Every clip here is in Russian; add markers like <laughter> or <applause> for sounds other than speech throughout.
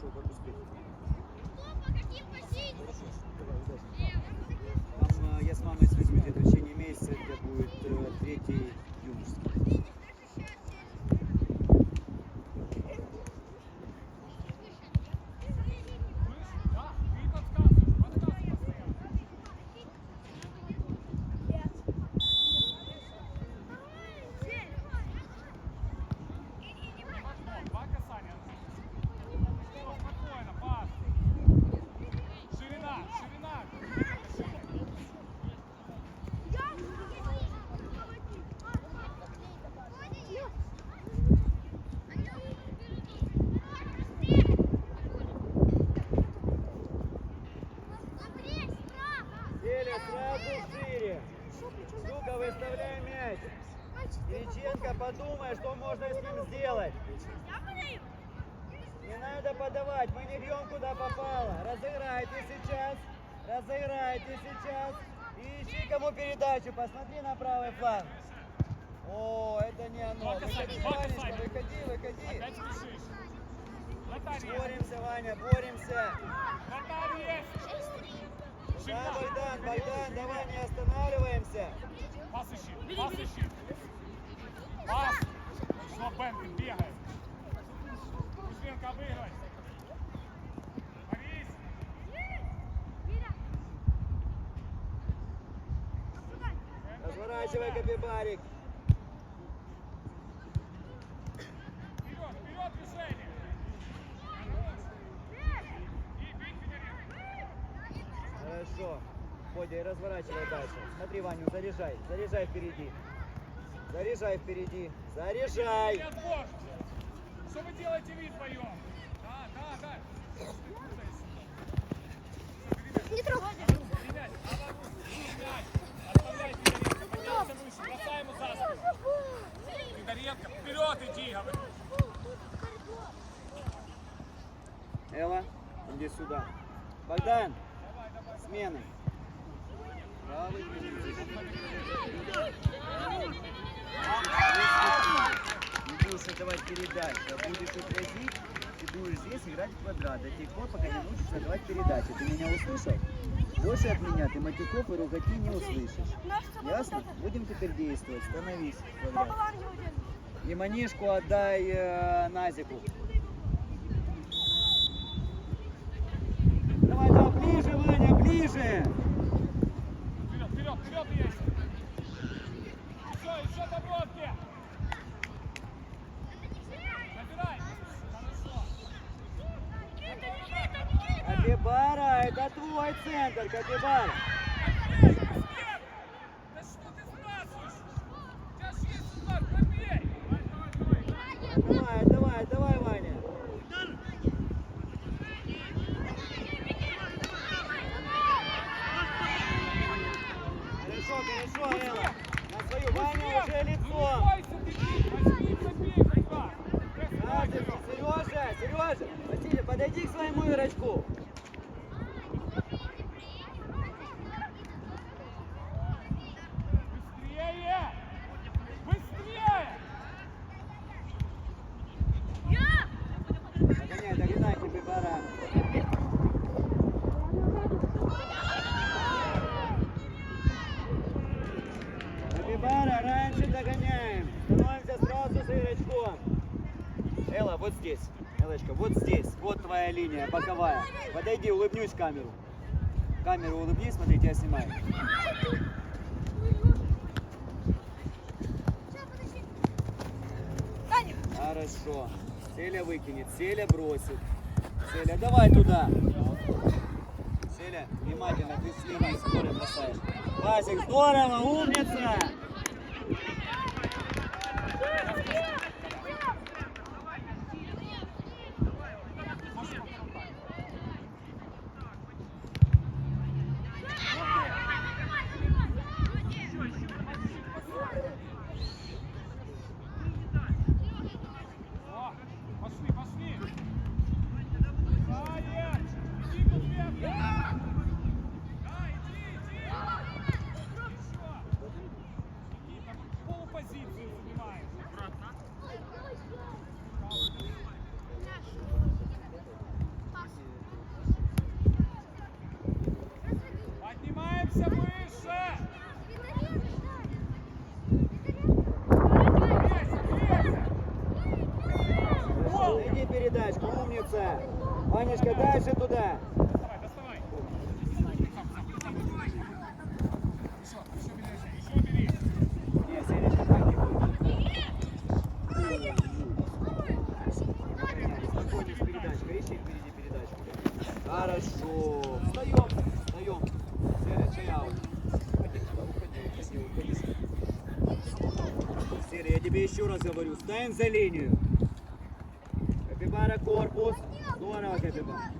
Там э, я с мамой где-то в течение месяца, где будет э, третий юношеский. Да, ты подсказываешь, подсказывай постоянно. Окно, два касания. Всё, спокойно, пас. Ширина, ширина. Шире. Селя, сразу шире. Сука, выставляй мяч. Кириченко, подумай, что можно с ним сделать. Не надо подавать, мы не бьем куда попало. Разыграйте сейчас, разыграйте сейчас. И ищи кому передачу, посмотри на правый фланг. О, это не оно. Выходи, Ванечка, выходи, выходи. Боремся, Ваня, боремся. Есть. Да. Богдан, Богдан, давай не останавливаемся. Пас ищи, пас ищи. Пас. Бенкин бегает. Кузьменко выиграй. Борис. Разворачивай, Капибарик. Вперед, вперед движение. И бей, Федоренко. Хорошо. Бодя, и разворачивай дальше. Смотри, Ваню, заряжай. Заряжай впереди. Заряжай впереди. Заряжай. Что вы делаете вид вдвоем? Да, да, да. Не трогай. Поднялся выше. Бросай ему за спину. Федоренко, вперед иди, говорю. Элла, иди сюда. Богдан, смены. Правый. Не будешь отдавать передачи, а будешь отразить, ты будешь здесь играть в квадрат до тех пор, пока не научишься отдавать передачи. Ты меня услышал? Больше от меня ты матюков и ругати не услышишь. Ясно? Будем теперь действовать. Становись в квадрат. И манишку отдай э, Назику. Давай, давай, ближе, Ваня, ближе. Вперед, вперед, вперед есть. Еще, еще добровки. Забирай. Хорошо. Капибара, это твой центр, Капибара. Да что ты спрашиваешь? У тебя же есть удар, пробей. Давай, давай, давай, Ваня. Хорошо, хорошо, Элла. На свою Не лицом. Сережа, Сережа, Василий, подойди к своему игрочку. Быстрее! Быстрее! Догоняй, догоняй, Капибара. Капибара, раньше догоняем. Становимся сразу за игрочком. Элла, вот здесь. Элочка, вот здесь. Вот твоя линия, боковая. Подойди, улыбнись камеру. Камеру улыбнись, смотри, тебя снимаю. Хорошо. Селя выкинет, Селя бросит. Селя, давай туда. Селя, внимательно, ты слева скоро бросаешь. Васик, здорово, умница! тебе еще раз говорю, ставим за линию. Капибара корпус. Здорово, Капибара.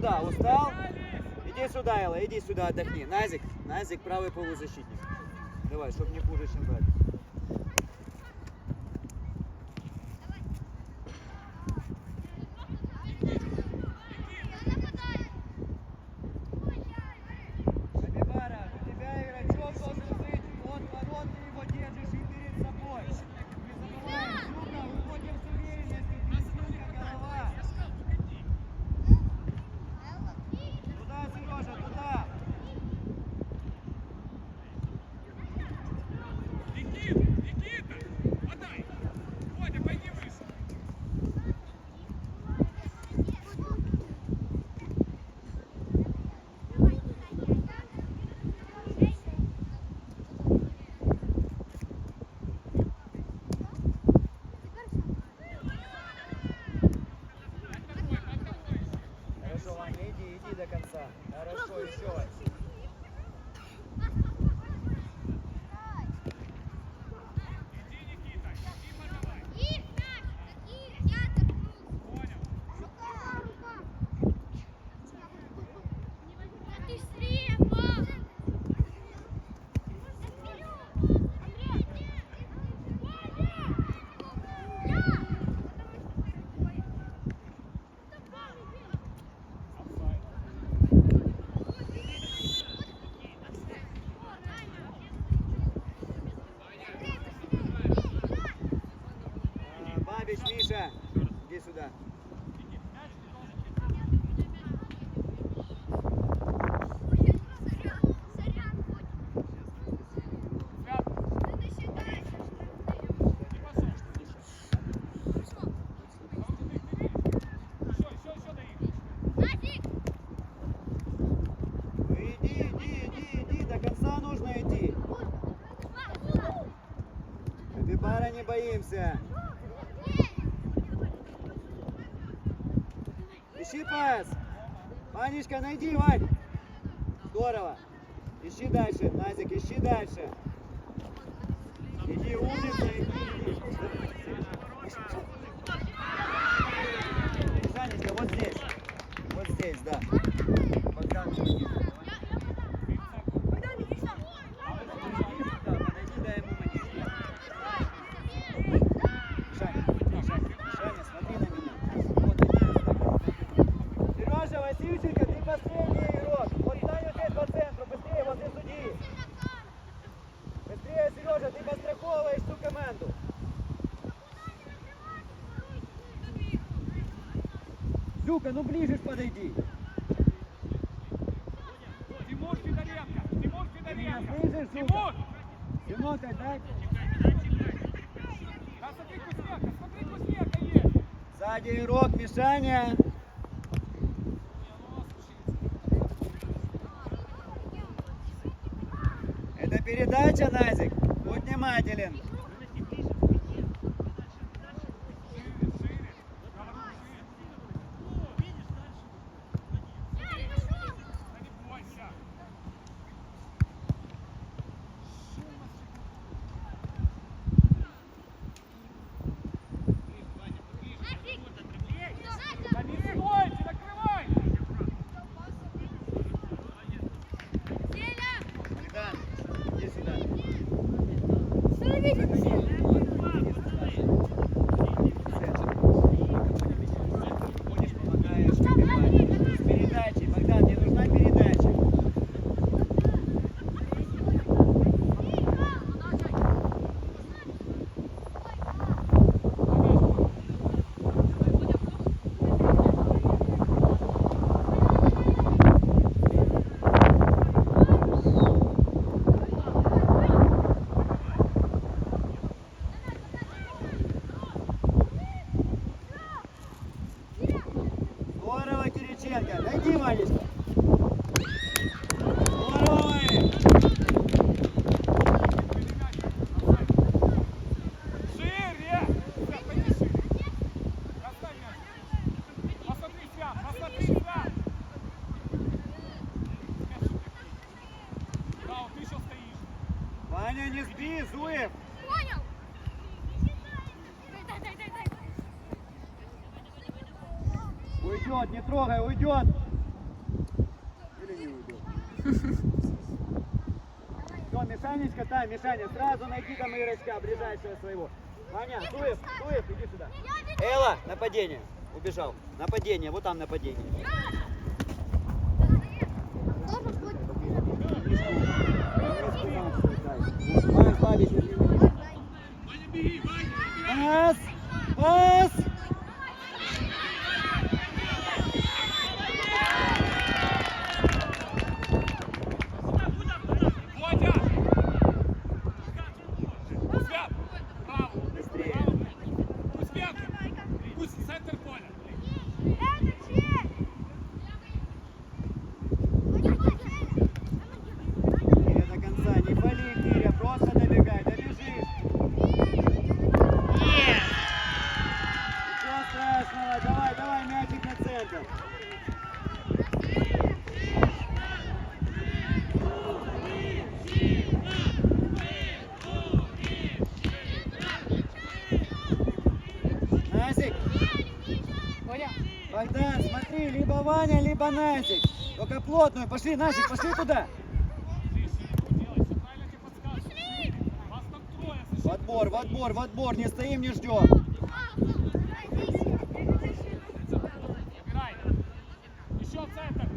сюда. Устал? Иди сюда, Элла, иди сюда, отдохни. Назик, Назик, правый полузащитник. Давай, чтобы не хуже, чем брать. Ванечка, найди, Вань! Здорово! Ищи дальше, Назик, ищи дальше! Иди, умница! Ванечка, вот здесь! Вот здесь, да! Подканчивай. Держи, сука. Синотай, так? Сзади игрок, Мишаня. Это передача, Назик. Будь внимателен. Görmedin mi? Трогай, уйдет! Или не уйдет? <laughs> Все, Мишанечка, там, Мишаня, сразу найди там игрочка, ближайшего своего. Ваня, Зуев, Зуев, иди сюда. Элла, нападение. Убежал. Нападение, вот там нападение. Должен быть. Вань, Бабич, Пас! Пас! Водя! Свят! Право! Быстрее. Пусть Свят! Пусть центр поля! Это чей? Киря до конца, не пали, Киря, просто добегай, добежишь. Ничего страшного, давай, давай, мячик на центр. Назик, Богдан, смотри, либо Назик. Только плотную, пошли, Назик, пошли туда. В отбор, в отбор, в отбор, не стоим, не ждем. Еще центр!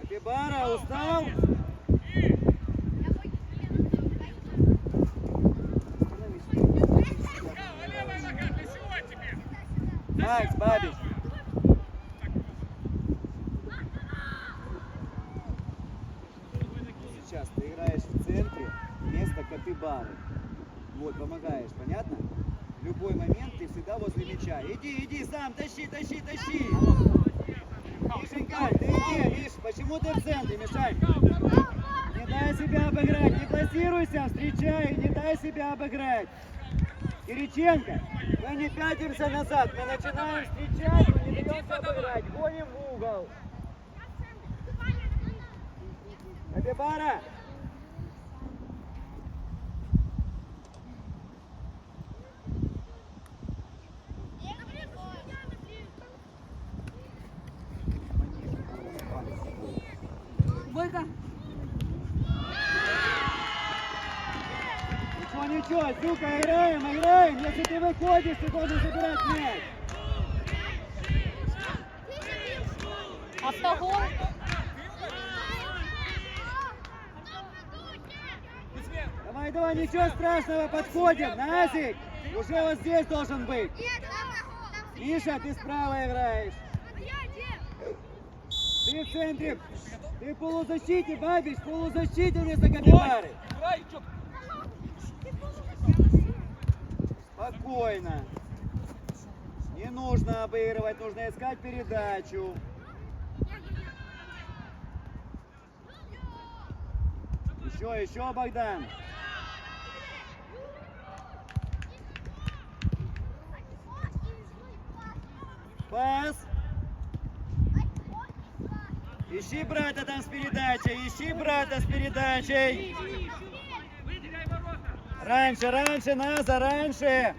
Капибара, устал? Право, левая нога, для чего тебе? Макс, Бабич. Сейчас ты играешь в центре вместо Капибары. Вот, помогаешь, понятно? В любой момент ты всегда возле мяча. Иди, иди сам, тащи. Мишенька, ты иди, Миш, почему ты в центре, Мишань? Не дай себя обыграть, не пласируйся, встречай, не дай себя обыграть. Кириченко, мы не пятимся назад, мы начинаем встречать, мы не даемся обыграть, гоним в угол. Капибара! Бойко. Ничего, ничего, сука, играем, играем. Если ты выходишь, ты должен забирать мяч. Автогол. Давай, давай, ничего страшного, подходим. Назик, уже вот здесь должен быть. Миша, ты справа играешь. Ты в центре. Ты в полузащите, Бабич, в полузащите вместо Капибары. Спокойно. Не нужно обыгрывать, нужно искать передачу. Еще, еще, Богдан. Пас. Ищи брата там с передачей, ищи брата с передачей. Раньше, раньше, Наза, раньше.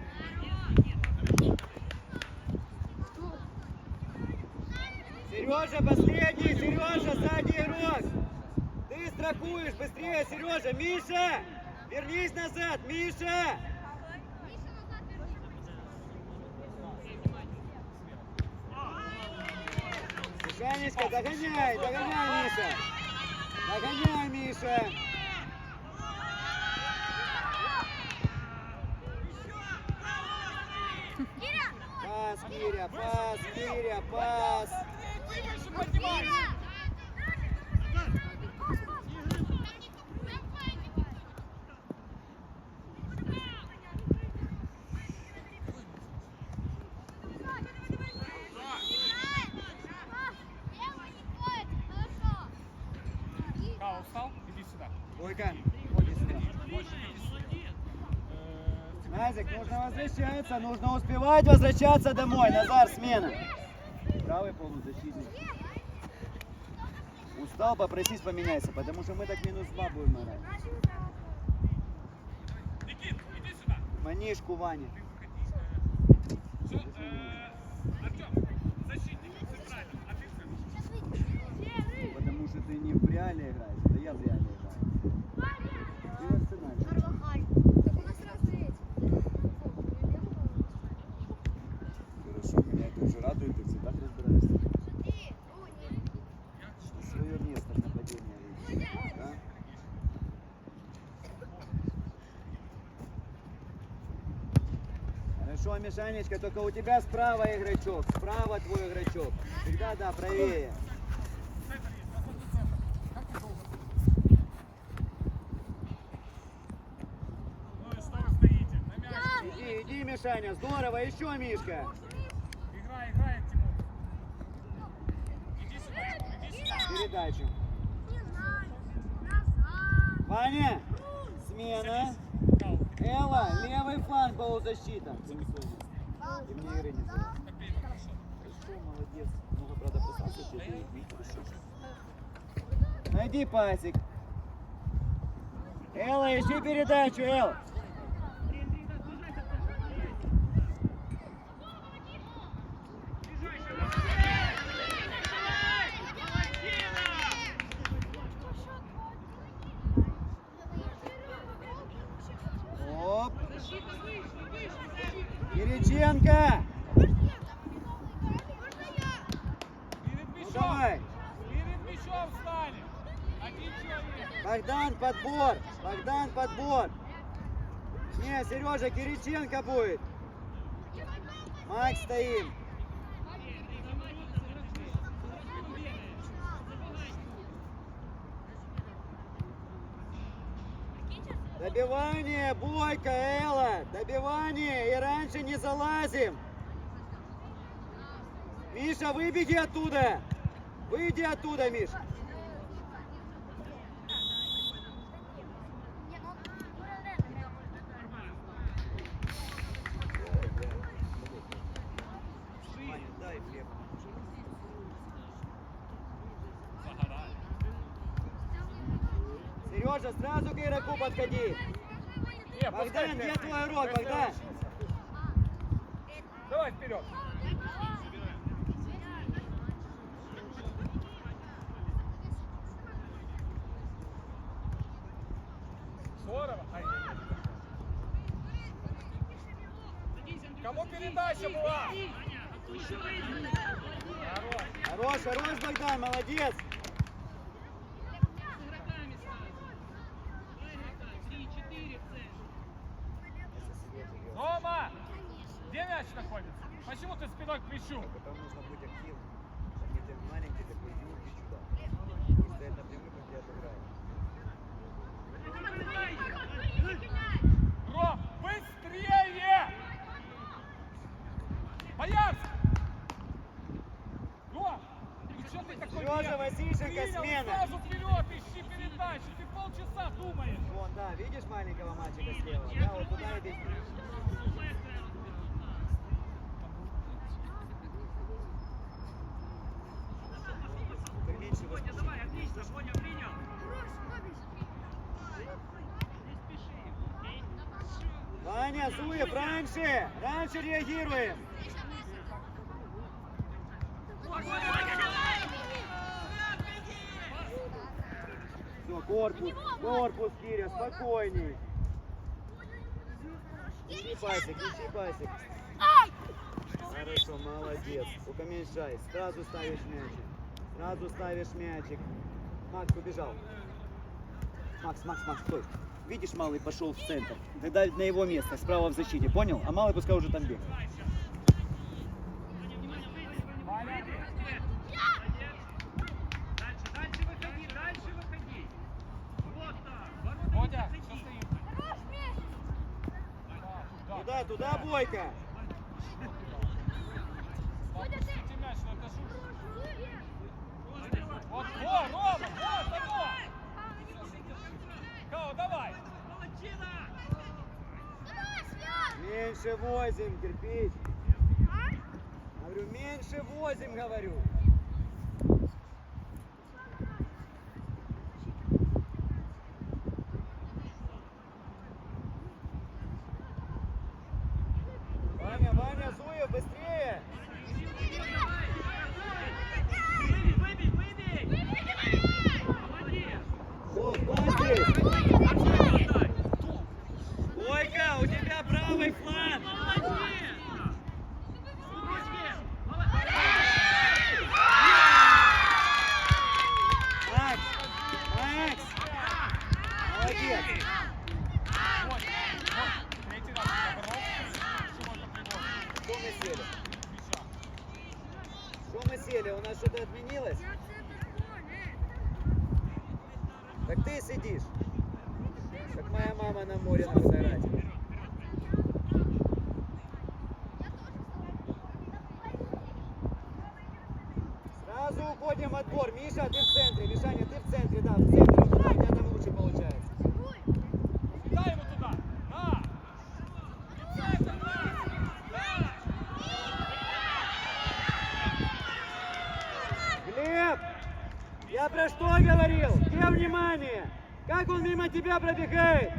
Сережа, последний, Сережа, сзади игрок. Ты страхуешь, быстрее, Сережа. Миша, вернись назад, Миша. Мишанечка, догоняй, догоняй, Миша. Догоняй, Миша. Пас, Киря, пас, Киря, пас. Выше поднимайся! Нужно возвращаться, нужно успевать возвращаться домой. Назар, смена. Правый полузащитник. Устал, попросись поменяйся, потому что мы так минус два будем играть. Манишку, Ваня. Всё, э, Артем, защитник, центральный, а ты центр. Потому что ты не в реале играешь, это я в реале играю. Ты в арсенале. Карвахаль. Так у нас сразу эти. Хорошо, меня это уже радует, ты всегда разбираешься. Свое место в нападении видишь, да? Хорошо, Мишанечка, только у тебя справа игрочок, справа твой игрочок. Всегда, да, правее. Ну и что вы стоите? На мяч. Иди, иди, Мишаня, здорово, еще, Мишка. Играй, играй, Тимур. Иди сюда, иди сюда. Передачу. Ваня, смена. Элла, левый фланг полузащита. Копей, хорошо. Молодец. Много, правда, хорошо. Найди пасик. Элла, ищи передачу, Эл. Оп. Кириченко. Перед Ну мячом. давай. Перед мячом встали. Один человек. Богдан, подбор. Богдан, подбор. Не, Сережа, Кириченко будет. Макс стоим. Добивание, Бойко, Элла. Добивание. И раньше не залазим. Миша, выбеги оттуда. Выйди оттуда, Миш. Сережа, сразу к игроку подходи. Не, Богдан, пускай где ты. твой урок, Пускай Богдан? учится. Давай вперед. Здорово. Ай, Кому передача была? Хорош. Хорош, хорош, Богдан, молодец. Рома! Где мяч находится? Почему ты спиной к мячу? Потом нужно быть активным. Не ты маленький такой, юркий чудак. Пусть стоит напрямую, пусть отыграет. Ром, быстрее! Боярский! Ром, ну что ты такой Сережа нервный? Васильченко, Принял, смена. сразу вперед, ищи передачу, ты полчаса думаешь. Вон, да, маленького мальчика слева? Да, вот туда иди. Поменьше возьми. Ваня, Зуев, раньше! Раньше реагируем! Все, корпус, корпус, Киря, спокойней. Ищи пасик, ищи пасик. Хорошо, молодец. Укоменьшай. Сразу ставишь мячик. Сразу ставишь мячик. Макс убежал. Макс, Макс, Макс, стой. Видишь, малый пошел в центр. Тогда на его место, справа в защите, понял? А малый пускай уже там бегает. Водя, что стоим? Туда, туда, Бойко. Вот, о, Рома, вот оно! Као, давай! Меньше возим, кирпич. Говорю, меньше возим, говорю. Ваня, Ваня, Зуев, быстрее! О, кто здесь? Бойко, у тебя правый фланг! Макс! Макс! Молодец! Третий раз я боролся, чего это приводит? Что мы сели? Мяча. Что мы сели? У нас что-то отменилось? Так ты сидишь. Как моя мама на море на фотографии. Уходим отбор. Миша, ты в центре. Мишаня, ты в центре, да, в центре. У тебя там лучше получается. Дай ему туда! Да! И центр! Глеб! Я про что говорил? Где внимание? Как он мимо тебя пробегает?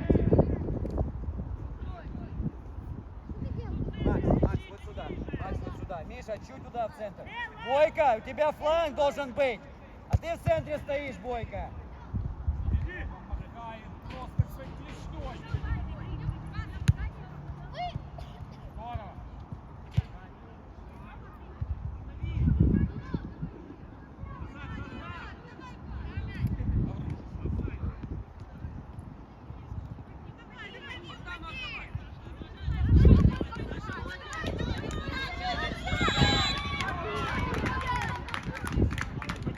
Макс, Макс, вот сюда. Макс, вот сюда. Миша, чуть туда, в центр. Бойко, у тебя фланг должен быть. А ты в центре стоишь, Бойко. Помогает просто все клешней. Здорово.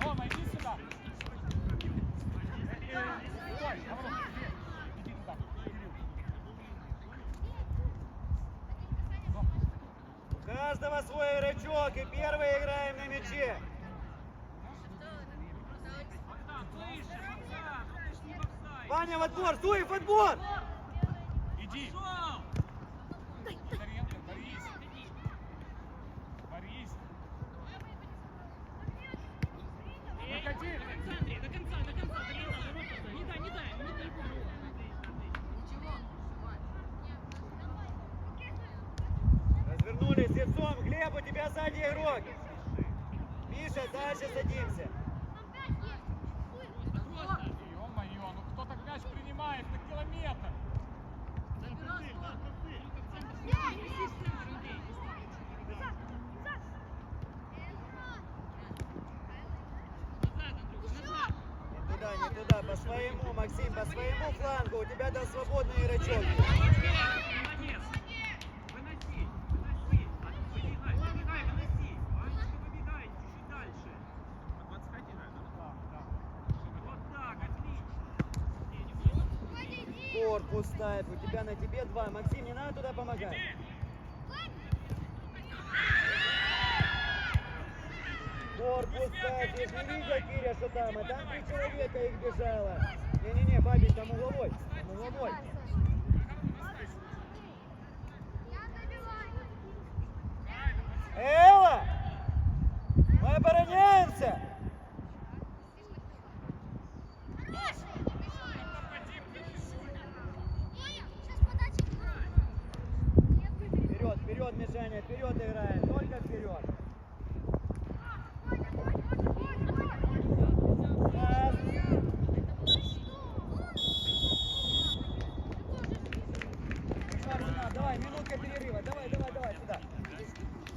Рома, иди сюда. Ой, Гаврон, иди туда. У каждого свой рычаг, и первый играем на мяче. Ваня, в отбор, Суев, в отбор! Иди. Бондаренко, Борис. Борис. Выходи. Развернулись лицом. Глеб, у тебя сзади игрок. Миша, дальше садимся. Принимает на километр? Не туда, не туда, по своему, Максим, по своему флангу. У тебя там свободный игрочок. Корпус ставь, у тебя на тебе два. Максим, не надо туда помогать. Я же не видел, Киря, что там, там три человека их бежало. Не-не-не, Бабич, там угловой, там угловой. Элла!